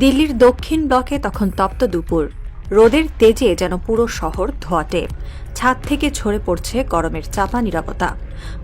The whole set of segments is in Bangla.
দিল্লির দক্ষিণ ব্লকে তখন তপ্ত দুপুর। রোদের তেজে যেন পুরো শহর ধোয়াটে। ছাদ থেকে ঝরে পড়ছে গরমের চাপা নিরাপত্তা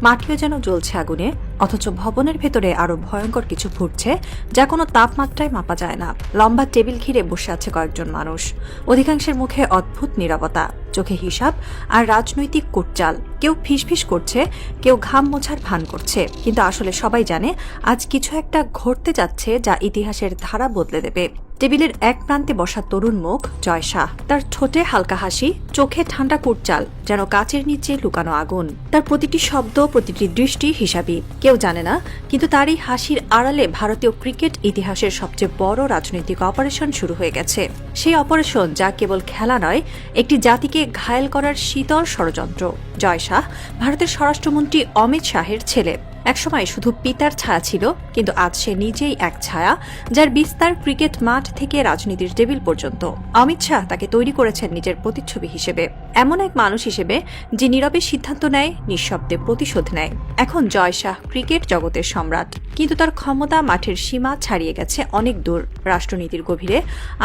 মাটিও যেন জ্বলছে আগুনে। অথচ ভবনের ভেতরে আরও ভয়ঙ্কর কিছু ফুটছে যা কোনো তাপমাত্রায় মাপা যায় না। লম্বা টেবিল ঘিরে বসে আছে কয়েকজন মানুষ। অধিকাংশের মুখে অদ্ভুত নিরাপত্তা চোখে হিসাব আর রাজনৈতিক কুটচাল। কেউ ফিসফিস করছে, কেউ ঘাম মোছার ভান করছে, কিন্তু আসলে সবাই জানে আজ কিছু একটা ঘটতে যাচ্ছে যা ইতিহাসের ধারা বদলে দেবে। টেবিলের এক প্রান্তে বসা তরুণ মুখ জয় শাহ। তার ঠোঁটে হালকা হাসি, চোখে ঠান্ডা কুটচাল, যেন কাচের নিচে লুকানো আগুন। তার প্রতিটি শব্দ, প্রতিটি দৃষ্টি হিসাবি। কেউ জানে না, কিন্তু তার এই হাসির আড়ালে ভারতীয় ক্রিকেট ইতিহাসের সবচেয়ে বড় রাজনৈতিক অপারেশন শুরু হয়ে গেছে। সেই অপারেশন যা কেবল খেলা নয়, একটি জাতিকে ঘায়েল করার শীতল ষড়যন্ত্র। জয় শাহ, ভারতের স্বরাষ্ট্রমন্ত্রী অমিত শাহের ছেলে। একসময় শুধু পিতার ছায়া ছিল, কিন্তু আজ সে নিজেই এক ছায়া, যার বিস্তার ক্রিকেট মাঠ থেকে রাজনীতির টেবিল পর্যন্ত। অমিত শাহ তাকে তৈরি করেছেন নিজের প্রতিচ্ছবি হিসেবে। এমন এক মানুষ হিসেবে, যে নীরবে সিদ্ধান্ত নেয়, নিঃশব্দে প্রতিশোধ নেয়। এখন জয় শাহ ক্রিকেট জগতের সম্রাট। কিন্তু তার ক্ষমতা মাঠের সীমা ছাড়িয়ে গেছে অনেক দূর। রাষ্ট্রনীতির গভীরে,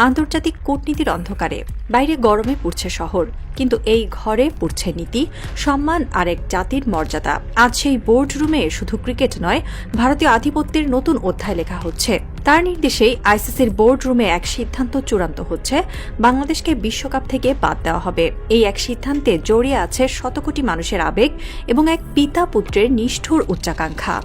আন্তর্জাতিক কূটনীতির অন্ধকারে। বাইরে গরমে পুড়ছে শহর, কিন্তু এই ঘরে পুড়ছে নীতি, সম্মান আর এক জাতির মর্যাদা। আজ সেই বোর্ড রুমে শুধু ক্রিকেট নয়, ভারতীয় আধিপত্যের নতুন অধ্যায় লেখা হচ্ছে। তার নির্দেশেই আইসিসির বোর্ড রুমে এক সিদ্ধান্ত চূড়ান্ত হচ্ছে। বাংলাদেশকে বিশ্বকাপ থেকে বাদ দেওয়া হবে। এই এক সিদ্ধান্তে জড়িয়ে আছে শতকোটি মানুষের আবেগ এবং এক পিতা পুত্রের নিষ্ঠুর উচ্চাকাঙ্ক্ষা।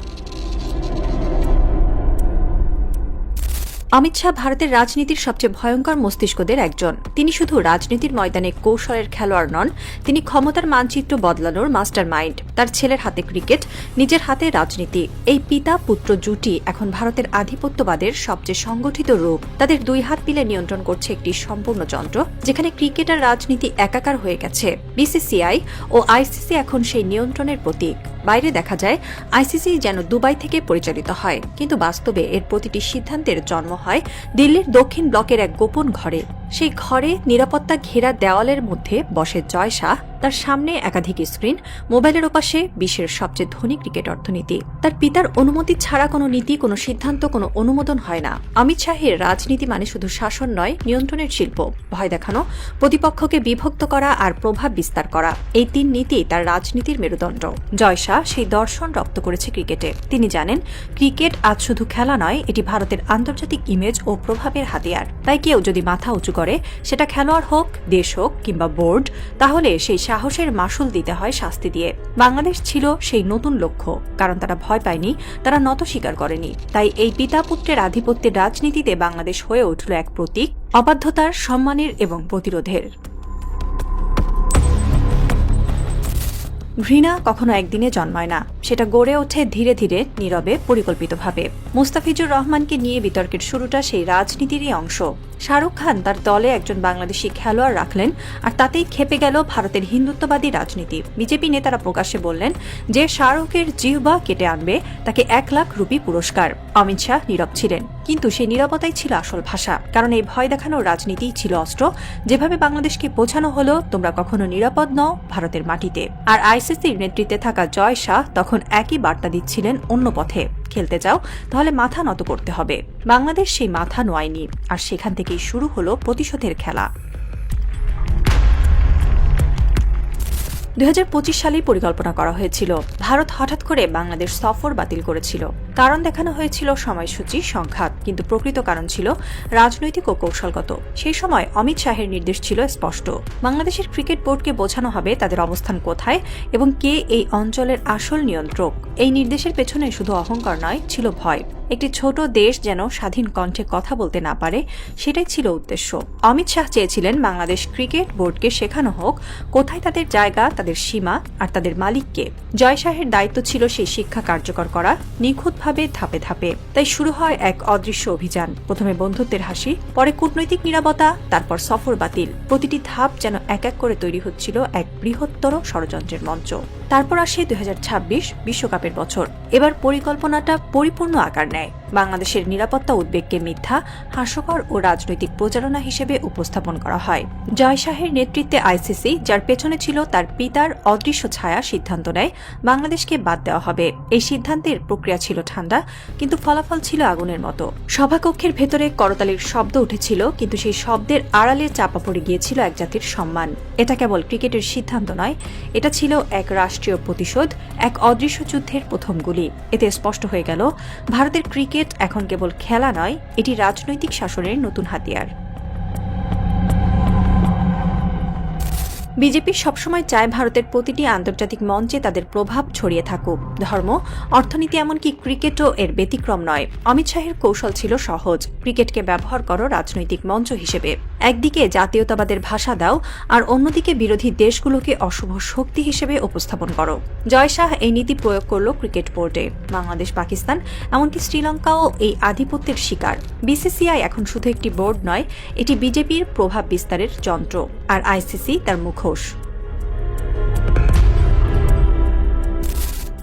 অমিত শাহ ভারতের রাজনীতির সবচেয়ে ভয়ঙ্কর মস্তিষ্কদের একজন। তিনি শুধু রাজনীতির ময়দানে কৌশলের খেলোয়াড় নন, তিনি ক্ষমতার মানচিত্র বদলানোর মাস্টার মাইন্ড তার ছেলের হাতে ক্রিকেট, নিজের হাতে রাজনীতি। এই পিতা পুত্র জুটি এখন ভারতের আধিপত্যবাদের সবচেয়ে সংগঠিত রূপ। তাদের দুই হাত মিলে নিয়ন্ত্রণ করছে একটি সম্পূর্ণ যন্ত্র, যেখানে ক্রিকেট আর রাজনীতি একাকার হয়ে গেছে। বিসিসিআই ও আইসিসি এখন সেই নিয়ন্ত্রণের প্রতীক। বাইরে দেখা যায়, আইসিসি যেন দুবাই থেকে পরিচালিত হয়, কিন্তু বাস্তবে এর প্রতিটি সিদ্ধান্তের জন্ম হয় দিল্লির দক্ষিণ ব্লকের এক গোপন ঘরে। সেই ঘরে নিরাপত্তা ঘেরা দেওয়ালের মধ্যে বসে জয় শাহ, তার সামনে একাধিক স্ক্রিন, মোবাইলের ওপাশে বিশ্বের সবচেয়ে ধনী ক্রিকেট অর্থনীতি। তার পিতার অনুমতি ছাড়া কোনো নীতি, কোনো সিদ্ধান্ত, কোনো অনুমোদন হয় না। অমিত শাহের রাজনীতি মানে শুধু শাসন নয়, নিয়ন্ত্রণের শিল্প। ভয় দেখানো, প্রতিপক্ষকে বিভক্ত করা আর প্রভাব বিস্তার করা। এই তিন নীতি তার রাজনীতির মেরুদণ্ড। জয় শাহ সেই দর্শন রপ্ত করেছে ক্রিকেটে। তিনি জানেন, ক্রিকেট আজ শুধু খেলা নয়, এটি ভারতের আন্তর্জাতিক ইমেজ ও প্রভাবের হাতিয়ার। তাই কেউ যদি মাথা উঁচু করে, সেটা খেলোয়াড় হোক, দেশ হোক কিংবা বোর্ড, তাহলে সেই সাহসের মাসুল দিতে হয় শাস্তি দিয়ে। বাংলাদেশ ছিল সেই নতুন লক্ষ্য, কারণ তারা ভয় পায়নি, তারা নত স্বীকার করেনি। তাই এই পিতা পুত্রের আধিপত্যের রাজনীতিতে বাংলাদেশ হয়ে উঠল এক প্রতীক, অবাধ্যতার, সম্মানের এবং প্রতিরোধের। ঘৃণা কখনো একদিনে জন্মায় না, সেটা গড়ে ওঠে ধীরে ধীরে, নীরবে, পরিকল্পিতভাবে। মুস্তাফিজুর রহমানকে নিয়ে বিতর্কের শুরুটা সেই রাজনীতিরই অংশ। শাহরুখ খান তার দলে একজন বাংলাদেশি খেলোয়াড় রাখলেন আর তাতেই খেপে গেল ভারতের হিন্দুত্ববাদী রাজনীতি। বিজেপি নেতারা প্রকাশ্যে বললেন যে শাহরুখের জিহবা কেটে আনবে তাকে এক লাখ রুপি পুরস্কার। অমিত শাহ নীরব ছিলেন, কিন্তু সেই নিরাপত্তাই ছিল আসল ভাষা, কারণ এই ভয় দেখানোর রাজনীতিই ছিল অস্ত্র। যেভাবে বাংলাদেশকে বোঝানো হলো, তোমরা কখনো নিরাপদ নও ভারতের মাটিতে। আর আইসিসির নেতৃত্বে থাকা জয় শাহ তখন একই বার্তা দিচ্ছিলেন অন্য পথে। খেলতে চাও, তাহলে মাথা নত করতে হবে। বাংলাদেশ সেই মাথা নোয়ায়নি, আর সেখান থেকেই শুরু হলো প্রতিশোধের খেলা। দুই সালেই পরিকল্পনা করা হয়েছিল। ভারত হঠাৎ করে বাংলাদেশ সফর বাতিল করেছিল। কারণ দেখানো হয়েছিল সময়সূচি, সংঘাত, কিন্তু প্রকৃত কারণ ছিল রাজনৈতিক ও কৌশলগত। সেই সময় অমিত শাহের নির্দেশ ছিল স্পষ্ট। বাংলাদেশের ক্রিকেট বোর্ডকে বোঝানো হবে তাদের অবস্থান কোথায় এবং কে এই অঞ্চলের আসল নিয়ন্ত্রক। এই নির্দেশের পেছনে শুধু অহংকার নয়, ছিল ভয়। একটি ছোট দেশ যেন স্বাধীন কণ্ঠে কথা বলতে না পারে, সেটাই ছিল উদ্দেশ্য। অমিত শাহ চেয়েছিলেন বাংলাদেশ ক্রিকেট বোর্ডকে শেখানো হোক কোথায় তাদের জায়গা, তাদের সীমা আর তাদের মালিককে। জয় শাহের দায়িত্ব ছিল সেই শিক্ষা কার্যকর করা, নিখুঁতভাবে ধাপে ধাপে। তাই শুরু হয় এক অদৃশ্য অভিযান। প্রথমে বন্ধুত্বের হাসি, পরে কূটনৈতিক নিরাপত্তা, তারপর সফর বাতিল। প্রতিটি ধাপ যেন এক এক করে তৈরি হচ্ছিল এক বৃহত্তর ষড়যন্ত্রের মঞ্চ। তারপর আসে দুই বিশ্বকাপের বছর। এবার পরিকল্পনাটা পরিপূর্ণ আকার নেয়। বাংলাদেশের নিরাপত্তা উদ্বেগকে মিথ্যা, হাস্যকর ও রাজনৈতিক প্রচারণা হিসেবে উপস্থাপন করা হয়। জয় শাহের নেতৃত্বে আইসিসি, যার পেছনে ছিল তার পিতার অদৃশ্য ছায়া, সিদ্ধান্ত নেয়, বাংলাদেশকে বাদ দেওয়া হবে। এই সিদ্ধান্তের প্রক্রিয়া ছিল ঠান্ডা, কিন্তু ফলাফল ছিল আগুনের মতো। সভাকক্ষের ভেতরে করতালির শব্দ উঠেছিল, কিন্তু সেই শব্দের আড়ালে চাপা পড়ে গিয়েছিল এক জাতির সম্মান। এটা কেবল ক্রিকেটের সিদ্ধান্ত নয়, এটা ছিল এক রাষ্ট্রীয় প্রতিশোধ এক অদৃশ্য যুদ্ধের প্রথম গুলি। এতে স্পষ্ট হয়ে গেল, ভারতের ক্রিকেট এখন কেবল খেলা নয়, এটি রাজনৈতিক শাসনের নতুন হাতিয়ার। বিজেপি সবসময় চায় ভারতের প্রতিটি আন্তর্জাতিক মঞ্চে তাদের প্রভাব ছড়িয়ে থাকুক। ধর্ম, অর্থনীতি এমনকি ক্রিকেটও এর ব্যতিক্রম নয়। অমিত শাহের কৌশল ছিল সহজ, ক্রিকেটকে ব্যবহার করো রাজনৈতিক মঞ্চ হিসেবে। একদিকে জাতীয়তাবাদের ভাষা দাও, আর অন্যদিকে বিরোধী দেশগুলোকে অশুভ শক্তি হিসেবে উপস্থাপন করো। জয় শাহ এই নীতি প্রয়োগ করল ক্রিকেট বোর্ডে। বাংলাদেশ, পাকিস্তান, এমনকি শ্রীলঙ্কাও এই আধিপত্যের শিকার। বিসিসিআই এখন শুধু একটি বোর্ড নয়, এটি বিজেপির প্রভাব বিস্তারের যন্ত্র, আর আইসিসি তার মুখোশ।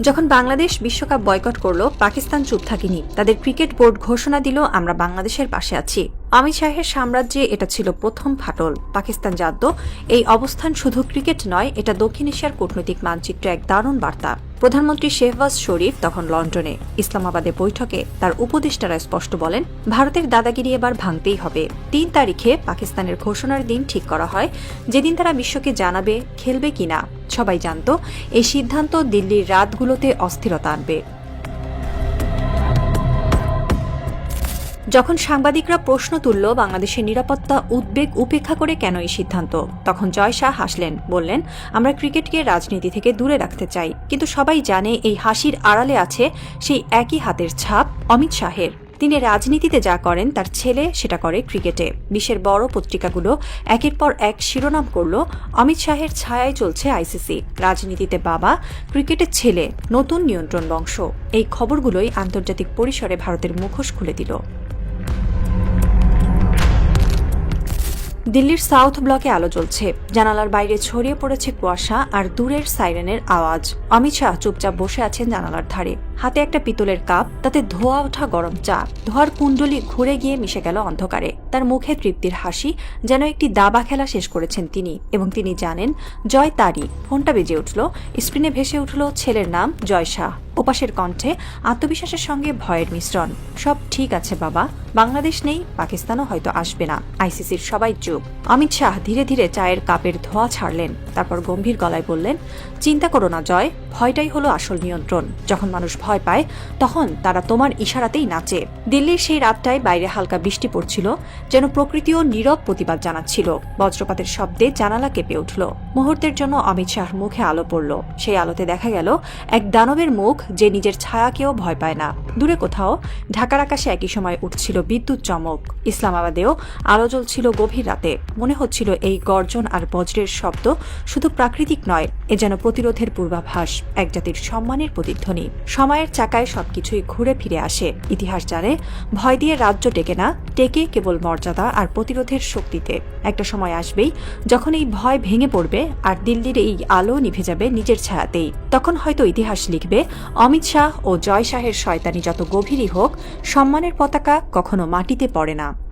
যখন বাংলাদেশ বিশ্বকাপ বয়কট করল, পাকিস্তান চুপ থাকেনি। তাদের ক্রিকেট বোর্ড ঘোষণা দিল, আমরা বাংলাদেশের পাশে আছি। অমিত শাহের সাম্রাজ্যে এটা ছিল প্রথম ফাটল। পাকিস্তান জানত, এই অবস্থান শুধু ক্রিকেট নয়, এটা দক্ষিণ এশিয়ার কূটনৈতিক মানচিত্রে এক দারুণ বার্তা। প্রধানমন্ত্রী শেহবাজ শরীফ তখন লন্ডনে। ইসলামাবাদে বৈঠকে তার উপদেষ্টারা স্পষ্ট বলেন, ভারতের দাদাগিরি এবার ভাঙতেই হবে। তিন তারিখে পাকিস্তানের ঘোষণার দিন ঠিক করা হয়। যেদিন তারা বিশ্বকে জানাবে, খেলবে কিনা, সবাই জানত, এই সিদ্ধান্ত দিল্লির রাতগুলোতে অস্থিরতা আনবে। যখন সাংবাদিকরা প্রশ্ন তুলল বাংলাদেশের নিরাপত্তা উদ্বেগ উপেক্ষা করে কেন এই সিদ্ধান্ত, তখন জয় শাহ হাসলেন, বললেন, আমরা ক্রিকেটকে রাজনীতি থেকে দূরে রাখতে চাই। কিন্তু সবাই জানে এই হাসির আড়ালে আছে সেই একই হাতের ছাপ অমিত শাহের। তিনি রাজনীতিতে যা করেন, তার ছেলে সেটা করে ক্রিকেটে। বিশ্বের বড় পত্রিকাগুলো একের পর এক শিরোনাম করল অমিত শাহের ছায়ায় চলছে আইসিসি। রাজনীতিতে বাবা, ক্রিকেটের ছেলে, নতুন নিয়ন্ত্রণ বংশ। এই খবরগুলোই আন্তর্জাতিক পরিসরে ভারতের মুখোশ খুলে দিল। দিল্লির সাউথ ব্লকে আলো জ্বলছে। জানালার বাইরে ছড়িয়ে পড়েছে কুয়াশা আর দূরের সাইরেনের আওয়াজ। অমিত শাহ চুপচাপ বসে আছেন জানালার ধারে। হাতে একটা পিতলের কাপ, তাতে ধোয়া ওঠা গরম চা। ধোয়ার কুণ্ডলি ঘুরে গিয়ে মিশে গেল অন্ধকারে। তার মুখে তৃপ্তির হাসি, যেন একটি দাবা খেলা শেষ করেছেন তিনি এবং তিনি জানেন, জয় তারই। ফোনটা বেজে উঠল, স্ক্রিনে ভেসে উঠল ছেলের নাম জয় শাহ। ওপাশের কণ্ঠে আত্মবিশ্বাসের সঙ্গে ভয়ের মিশ্রণ। সব ঠিক আছে, বাবা। বাংলাদেশ নেই, পাকিস্তানও হয়তো আসবে না। আইসিসির সবাই চুপ। অমিত শাহ ধীরে ধীরে চায়ের কাপের ধোয়া ছাড়লেন। তারপর গম্ভীর গলায় বললেন, চিন্তা করো না, জয়। ভয়টাই হলো আসল নিয়ন্ত্রণ। যখন মানুষ ভয় পায়, তখন তারা তোমার ইশারাতেই নাচে। দিল্লির সেই রাতটায় বাইরে হালকা বৃষ্টি পড়ছিল, যেন প্রকৃতিও নীরব প্রতিবাদ জানাচ্ছিল। বজ্রপাতের শব্দে জানালা কেঁপে উঠল। মুহূর্তের জন্য অমিত শাহর মুখে আলো পড়ল। সেই আলোতে দেখা গেল, এক দানবের মুখ যে নিজের ছায়াকেও ভয় পায় না। দূরে কোথাও, ঢাকার আকাশে একই সময় উঠছিল বিদ্যুৎ চমক। ইসলামাবাদেও আলো জ্বলছিল গভীর রাতে। মনে হচ্ছিল এই গর্জন আর বজ্রের শব্দ শুধু প্রাকৃতিক নয় এ যেন প্রতিরোধের পূর্বাভাস, এক জাতির সম্মানের প্রতিধ্বনি। সময়ের চাকায় সবকিছুই ঘুরে ফিরে আসে। ইতিহাস জানে, ভয় দিয়ে রাজ্য টেকে না, টেকে কেবল মর্যাদা আর প্রতিরোধের শক্তিতে। একটা সময় আসবেই যখন এই ভয় ভেঙে পড়বে আর দিল্লির এই আলো নিভে যাবে নিজের ছায়াতেই। তখন হয়তো ইতিহাস লিখবে, অমিত শাহ ও জয় শাহের শয়তানি যত গভীরই হোক, সম্মানের পতাকা কখনো মাটিতে পড়ে না।